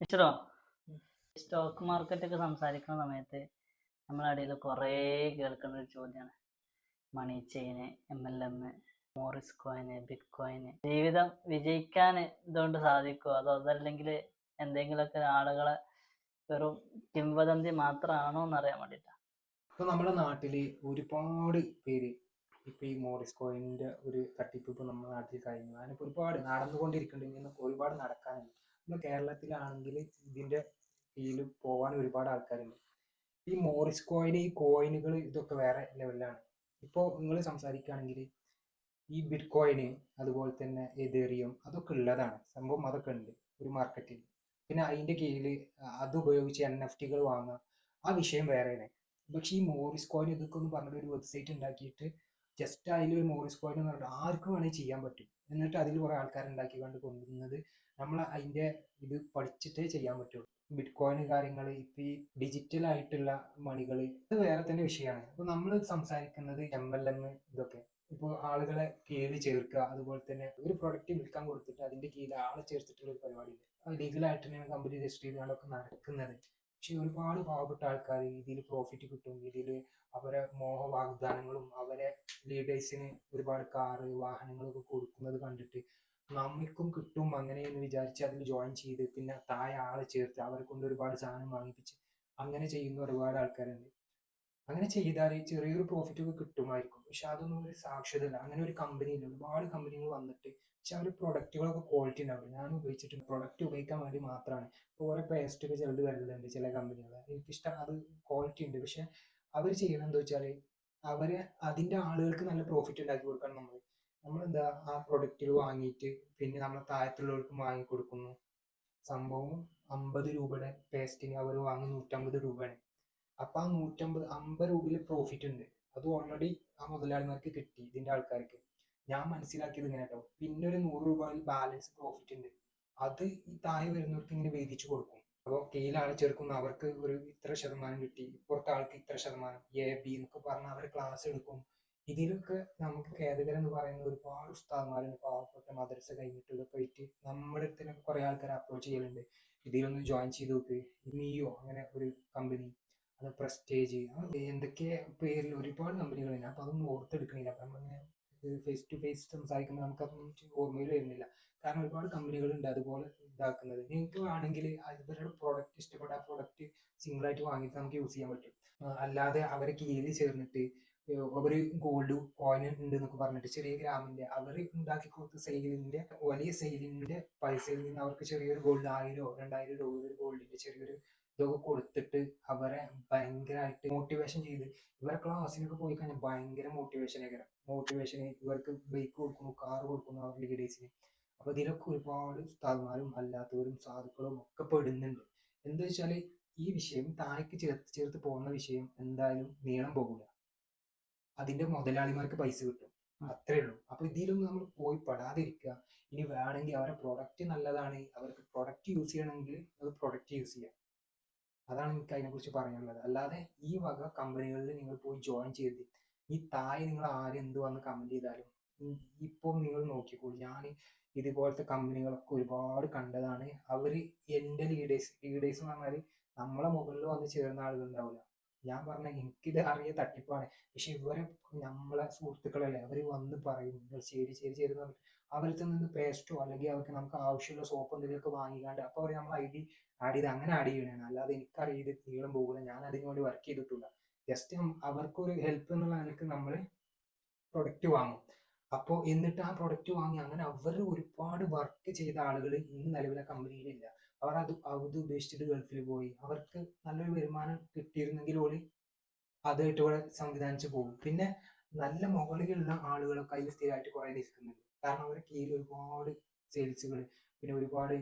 മിസ്റ്ററോ? Stock market ഒക്കെ സംസാരിക്കുന്ന സമയത്ത് നമ്മളെ ഇടയിൽ കുറേ കേൾക്കുന്ന ഒരു ചോദ്യമാണ് money chain M L M Morris coin bitcoin. ജീവിതം വിജയിക്കാൻ ഇതുകൊണ്ട് സാധിക്കുമോ അതോ അതല്ലെങ്കിൽ എന്തെങ്കിലുമൊക്കെ ആളുകളെ വെറും കിംവദന്തി മാത്രമാണോ എന്നറിയാൻ വേണ്ടിയിട്ടാണ് ഇപ്പൊ നമ്മുടെ നാട്ടിൽ ഒരുപാട് പേര് ഇപ്പൊ ഈ മോറിസ് കോയിന്റെ ഒരു തട്ടിപ്പ് ഇപ്പൊ നമ്മുടെ നാട്ടിൽ കഴിഞ്ഞു. അതിനിപ്പോ ഒരുപാട് നടന്നുകൊണ്ടിരിക്കുന്നുണ്ട്. ഇനി ഒരുപാട് നടക്കാനുണ്ട് നമ്മുടെ കേരളത്തിലാണെങ്കിൽ ഇതിന്റെ കീഴിൽ പോവാൻ ഒരുപാട് ആൾക്കാരുണ്ട്. ഈ മോറിസ് കോയിൻ ഈ കോയിനുകൾ ഇതൊക്കെ വേറെ ലെവലിലാണ് ഇപ്പോൾ നിങ്ങൾ സംസാരിക്കുകയാണെങ്കിൽ ഈ ബിറ്റ് കോയിന് അതുപോലെ തന്നെ എതേറിയം അതൊക്കെ ഉള്ളതാണ്. സംഭവം അതൊക്കെ ഉണ്ട് ഒരു മാർക്കറ്റിൽ പിന്നെ അതിന്റെ കീഴിൽ അത് ഉപയോഗിച്ച് എൻ എഫ് ടികൾ വാങ്ങുക ആ വിഷയം വേറെയാണ്. പക്ഷേ ഈ മോറിസ് കോയിൻ ഇതൊക്കെ ഒന്ന് ഒരു വെബ്സൈറ്റ് ഉണ്ടാക്കിയിട്ട് ജസ്റ്റ് അതിൽ ഒരു മോറിസ് കോയിൻ എന്ന് പറഞ്ഞിട്ട് ആർക്കും വേണമെങ്കിൽ ചെയ്യാൻ പറ്റും. എന്നിട്ട് അതിൽ കുറേ ആൾക്കാർ ഉണ്ടാക്കി കണ്ട് കൊണ്ടുവന്നത് നമ്മൾ അതിന്റെ ഇത് പഠിച്ചിട്ടേ ചെയ്യാൻ പറ്റുള്ളൂ. ബിറ്റ് കോയിൻ കാര്യങ്ങൾ ഇപ്പം ഈ ഡിജിറ്റൽ ആയിട്ടുള്ള മണികൾ ഇത് വേറെ തന്നെ വിഷയമാണ് അപ്പോൾ നമ്മൾ സംസാരിക്കുന്നത് എം എൽ എം ഇതൊക്കെ. ഇപ്പോൾ ആളുകളെ കീഴിൽ ചേർക്കുക അതുപോലെ തന്നെ ഒരു പ്രൊഡക്റ്റ് വിൽക്കാൻ കൊടുത്തിട്ട് അതിന്റെ കീഴിൽ ആളെ ചേർത്തിട്ടുള്ള ഒരു പരിപാടി ലീഗലായിട്ട് തന്നെയാണ് കമ്പനി രജിസ്റ്റർ ചെയ്തുകൊണ്ടൊക്കെ നടക്കുന്നത്. പക്ഷെ ഒരുപാട് പാവപ്പെട്ട ആൾക്കാർ ഇതിൽ പ്രോഫിറ്റ് കിട്ടും. ഇതിൽ അവരെ മോഹ വാഗ്ദാനങ്ങളും അവരെ ലീഡേഴ്സിന് ഒരുപാട് കാറ് വാഹനങ്ങളൊക്കെ കൊടുക്കുന്നത് കണ്ടിട്ട് നമുക്കും കിട്ടും അങ്ങനെ എന്ന് വിചാരിച്ച് അതിൽ ജോയിൻ ചെയ്ത് പിന്നെ താഴെ ആളെ ചേർത്ത് അവരെ കൊണ്ട് ഒരുപാട് സാധനം വാങ്ങിപ്പിച്ച് അങ്ങനെ ചെയ്യുന്ന ഒരുപാട് ആൾക്കാരുണ്ട്. അങ്ങനെ ചെയ്താൽ ചെറിയൊരു പ്രോഫിറ്റ് ഒക്കെ കിട്ടുമായിരിക്കും. പക്ഷെ അതൊന്നും ഒരു സാക്ഷരതയില്ല അങ്ങനെ ഒരു കമ്പനിയില്ല ഒരുപാട് കമ്പനികൾ വന്നിട്ട് പക്ഷെ അവർ പ്രൊഡക്റ്റുകളൊക്കെ ക്വാളിറ്റി ഉണ്ടാവില്ല. ഞാൻ ഉപയോഗിച്ചിട്ട് പ്രൊഡക്റ്റ് ഉപയോഗിക്കാൻ വേണ്ടി മാത്രമാണ് ഇപ്പോൾ ഓരോ പേസ്റ്റ് ഒക്കെ ചിലത് വരുന്നുണ്ട് ചില കമ്പനികൾ എനിക്കിഷ്ടം അത് ക്വാളിറ്റി ഉണ്ട്. പക്ഷെ അവർ ചെയ്യണം എന്താ വെച്ചാൽ അവർ അതിന്റെ ആളുകൾക്ക് നല്ല പ്രോഫിറ്റ് ഉണ്ടാക്കി കൊടുക്കണം നമ്മൾ നമ്മളെന്താ ആ പ്രൊഡക്റ്റുകൾ വാങ്ങിയിട്ട് പിന്നെ നമ്മളെ താഴത്തുള്ളവർക്കും വാങ്ങി കൊടുക്കുന്നു. സംഭവം അമ്പത് രൂപയുടെ പേസ്റ്റിന് അവർ വാങ്ങി നൂറ്റമ്പത് രൂപയാണ്. അപ്പൊ ആ നൂറ്റമ്പത് അമ്പത് രൂപയിൽ പ്രോഫിറ്റ് ഉണ്ട്. അത് ഓൾറെഡി ആ മുതലാളിമാർക്ക് കിട്ടി ഇതിന്റെ ആൾക്കാർക്ക്. ഞാൻ മനസ്സിലാക്കിയത് ഇങ്ങനെ കേട്ടോ പിന്നെ ഒരു നൂറ് രൂപയിൽ ബാലൻസ് പ്രോഫിറ്റ് ഉണ്ട്. അത് ഈ താഴെ വരുന്നവർക്ക് ഇങ്ങനെ വീതിച്ചു കൊടുക്കും. അപ്പോൾ കീഴിൽ ആളെ ചേർക്കുന്ന അവർക്ക് ഒരു ഇത്ര ശതമാനം കിട്ടി ഇപ്പുറത്തെ ആൾക്ക് ഇത്ര ശതമാനം എ ബി എന്നൊക്കെ പറഞ്ഞ് അവർ ക്ലാസ് എടുക്കും. ഇതിലൊക്കെ നമുക്ക് ഖേദകരം എന്ന് പറയുന്ന ഒരുപാട് ഉസ്താദ്മാരുണ്ട്. പാവപ്പെട്ട മദ്രസ കഴിഞ്ഞിട്ടൊക്കെ പോയിട്ട് നമ്മുടെ അടുത്ത് കുറെ ആൾക്കാർ അപ്രോച്ച് ചെയ്യലുണ്ട്. ഇതിലൊന്ന് ജോയിൻ ചെയ്ത് നോക്ക്. മിയോ അങ്ങനെ ഒരു കമ്പനി അത് പ്രസ്റ്റേജ് എന്തൊക്കെ പേരിൽ ഒരുപാട് കമ്പനികളുണ്ട്. അപ്പൊ അതൊന്നും ഓർത്തെടുക്കണില്ല. അപ്പൊ നമ്മളിങ്ങനെ ഫേസ് ടു ഫേസ് സംസാരിക്കുമ്പോൾ നമുക്കതൊന്നും ഓർമ്മയിൽ വരുന്നില്ല. കാരണം ഒരുപാട് കമ്പനികളുണ്ട് അതുപോലെ ഇതാക്കുന്നത്. നിങ്ങൾക്ക് വേണമെങ്കിൽ ഇവരുടെ പ്രോഡക്റ്റ് ഇഷ്ടപ്പെട്ട ആ പ്രോഡക്റ്റ് സിംഗിൾ ആയിട്ട് വാങ്ങിയിട്ട് നമുക്ക് യൂസ് ചെയ്യാൻ പറ്റും. അല്ലാതെ അവരെ കീഴിൽ ചേർന്നിട്ട് അവർ ഗോൾഡ് കോയിൻ ഉണ്ട് എന്നൊക്കെ പറഞ്ഞിട്ട് ചെറിയ ഗ്രാമിന്റെ അവർ ഉണ്ടാക്കി കൊടുത്ത സെയിലിന്റെ വലിയ സെയിലിന്റെ പൈസയിൽ നിന്ന് അവർക്ക് ചെറിയൊരു ഗോൾഡ് ആയിരോ രണ്ടായിരം രൂപ ഒരു ഗോൾഡിന്റെ ചെറിയൊരു ഇതൊക്കെ കൊടുത്തിട്ട് അവരെ ഭയങ്കരമായിട്ട് മോട്ടിവേഷൻ ചെയ്ത്. ഇവരെ ക്ലാസ്സിനൊക്കെ പോയി കഴിഞ്ഞാൽ ഭയങ്കര മോട്ടിവേഷൻ ആയിരിക്കും. മോട്ടിവേഷൻ ഇവർക്ക് ബൈക്ക് കൊടുക്കുന്നു കാർ കൊടുക്കുന്നു അവരുടെ ലീഡേഴ്സിന് അപ്പൊ ഇതിലൊക്കെ ഒരുപാട് ഉസ്താദ്മാരും അല്ലാത്തവരും സാധുക്കളും ഒക്കെ പെടുന്നുണ്ട്. എന്താ വെച്ചാൽ ഈ വിഷയം താഴേക്ക് ചേർത്ത് ചേർത്ത് പോകുന്ന വിഷയം എന്തായാലും നീളം പോകില്ല അതിന്റെ മുതലാളിമാർക്ക് പൈസ കിട്ടും. അത്രേ ഉള്ളൂ. അപ്പൊ ഇതിലൊന്നും നമ്മൾ പോയി പെടാതിരിക്കുക. ഇനി വേണമെങ്കിൽ അവരുടെ പ്രൊഡക്റ്റ് നല്ലതാണ്. അവർക്ക് പ്രൊഡക്റ്റ് യൂസ് ചെയ്യണമെങ്കിൽ അത് പ്രൊഡക്റ്റ് യൂസ് ചെയ്യാം. അതാണ് എനിക്ക് അതിനെക്കുറിച്ച് പറയാനുള്ളത്. അല്ലാതെ ഈ വക കമ്പനികളിൽ നിങ്ങൾ പോയി ജോയിൻ ചെയ്ത് ഈ താഴെ നിങ്ങൾ ആരും എന്ത് വന്ന് കമന്റ് ചെയ്താലും ഇപ്പം നിങ്ങൾ നോക്കിക്കോളൂ. ഞാൻ ഇതുപോലത്തെ കമ്പനികളൊക്കെ ഒരുപാട് കണ്ടതാണ്. അവർ എന്റെ ലീഡേഴ്സ് ലീഡേഴ്സ് എന്ന് പറഞ്ഞാൽ നമ്മളെ മുകളിൽ വന്ന് ചേർന്ന ആളുകൾ ഉണ്ടാവില്ല. ഞാൻ പറഞ്ഞ എനിക്കിത് അറിയ തട്ടിപ്പാണ്. പക്ഷെ ഇവരെ നമ്മളെ സുഹൃത്തുക്കളല്ലേ അവർ വന്ന് പറയും നിങ്ങൾ ശരി ശരി ശരി എന്ന് പറഞ്ഞിട്ട്. അവരുടെ നിന്ന് പേസ്റ്റോ അല്ലെങ്കിൽ അവർക്ക് നമുക്ക് ആവശ്യമുള്ള സോപ്പ് എന്തെങ്കിലുമൊക്കെ വാങ്ങിക്കാണ്ട് അപ്പോൾ അവർ നമ്മൾ ഐ ഡി ആഡ് ചെയ്ത് അങ്ങനെ ആഡ് ചെയ്യണതാണ് അല്ലാതെ എനിക്കറിയത് നീളം പോകില്ല ഞാൻ അതിന് വേണ്ടി വർക്ക് ചെയ്തിട്ടില്ല. ജസ്റ്റ് അവർക്കൊരു ഹെൽപ്പ് എന്നുള്ള നിലയ്ക്ക് നമ്മൾ പ്രൊഡക്റ്റ് വാങ്ങും. അപ്പോൾ എന്നിട്ട് ആ പ്രൊഡക്റ്റ് വാങ്ങി അങ്ങനെ അവർ ഒരുപാട് വർക്ക് ചെയ്ത ആളുകൾ ഇന്ന് നിലവിലെ കമ്പനിയിലില്ല അവർ അത് അത് ഉപേക്ഷിച്ചിട്ട് ഗൾഫിൽ പോയി. അവർക്ക് നല്ലൊരു വരുമാനം കിട്ടിയിരുന്നെങ്കിൽ ഓൽ അതായിട്ട് ഇവിടെ സംവിധാനിച്ച് പോകും. പിന്നെ നല്ല മുകളിലുള്ള ആളുകളൊക്കെ അതിൽ സ്ഥിരമായിട്ട് കുറേ നിൽക്കുന്നുണ്ട്. കാരണം അവരുടെ കീഴിൽ ഒരുപാട് സെയിൽസുകൾ പിന്നെ ഒരുപാട്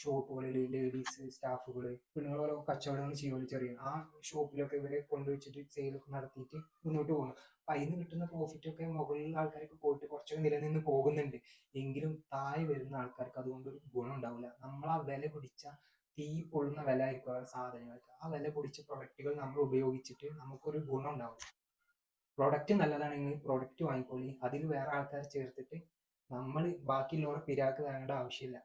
ഷോപ്പുകളിൽ ലേഡീസ് സ്റ്റാഫുകൾ പെണ്ണുങ്ങളോരോ കച്ചവടങ്ങൾ ചെയ്യുമല്ലോ ചെറിയ ആ ഷോപ്പിലൊക്കെ ഇവരെ കൊണ്ടുവച്ചിട്ട് സെയിലൊക്കെ നടത്തിയിട്ട് മുന്നോട്ട് പോകണം. അപ്പൊ അതിന് കിട്ടുന്ന പ്രോഫിറ്റ് ഒക്കെ മുകളിലുള്ള ആൾക്കാർക്ക് പോയിട്ട് കുറച്ചൊക്കെ നിലനിന്ന് പോകുന്നുണ്ട്. എങ്കിലും താഴെ വരുന്ന ആൾക്കാർക്ക് അതുകൊണ്ട് ഒരു ഗുണം ഉണ്ടാവില്ല. നമ്മൾ ആ വില പിടിച്ച തീ പൊള്ളുന്ന വില ആയിരിക്കും ആ സാധനങ്ങൾക്ക്. ആ വില പിടിച്ച പ്രൊഡക്റ്റുകൾ നമ്മൾ ഉപയോഗിച്ചിട്ട് നമുക്കൊരു ഗുണം ഉണ്ടാവില്ല പ്രൊഡക്റ്റ് നല്ലതാണെങ്കിൽ പ്രൊഡക്റ്റ് വാങ്ങിക്കോളി. അതിൽ വേറെ ആൾക്കാർ ചേർത്തിട്ട് നമ്മൾ ബാക്കിയുള്ളവരെ പിരാക്ക് തരേണ്ട ആവശ്യമില്ല.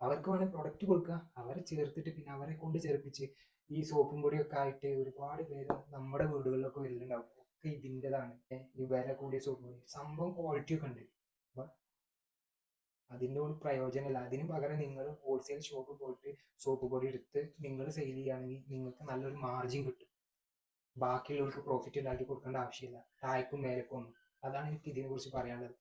അവർക്ക് വേണേൽ പ്രൊഡക്റ്റ് കൊടുക്കുക അവരെ ചേർത്തിട്ട് പിന്നെ അവരെ കൊണ്ട് ചേർപ്പിച്ച് ഈ സോപ്പും പൊടിയൊക്കെ ആയിട്ട് ഒരുപാട് പേര് നമ്മുടെ വീടുകളിലൊക്കെ വരുന്നുണ്ടാവും. ഒക്കെ ഇതിന്റെതാണ്. ഈ വില കൂടിയ സോപ്പ് പൊടി. സംഭവം ക്വാളിറ്റി ഒക്കെ ഉണ്ട്. അതിന്റെ ഒരു പ്രയോജനമില്ല. അതിന് പകരം നിങ്ങൾ ഹോൾസെയിൽ ഷോപ്പ് പോയിട്ട് സോപ്പ് പൊടി എടുത്ത് നിങ്ങൾ സെയിൽ ചെയ്യുകയാണെങ്കിൽ നിങ്ങൾക്ക് നല്ലൊരു മാർജിൻ കിട്ടും. ബാക്കിയുള്ളവർക്ക് പ്രോഫിറ്റ് ഉണ്ടാക്കി കൊടുക്കേണ്ട ആവശ്യമില്ല. തായ്ക്കും മേലേക്കും ഒന്നും. അതാണ് എനിക്ക് ഇതിനെക്കുറിച്ച് പറയാനുള്ളത്.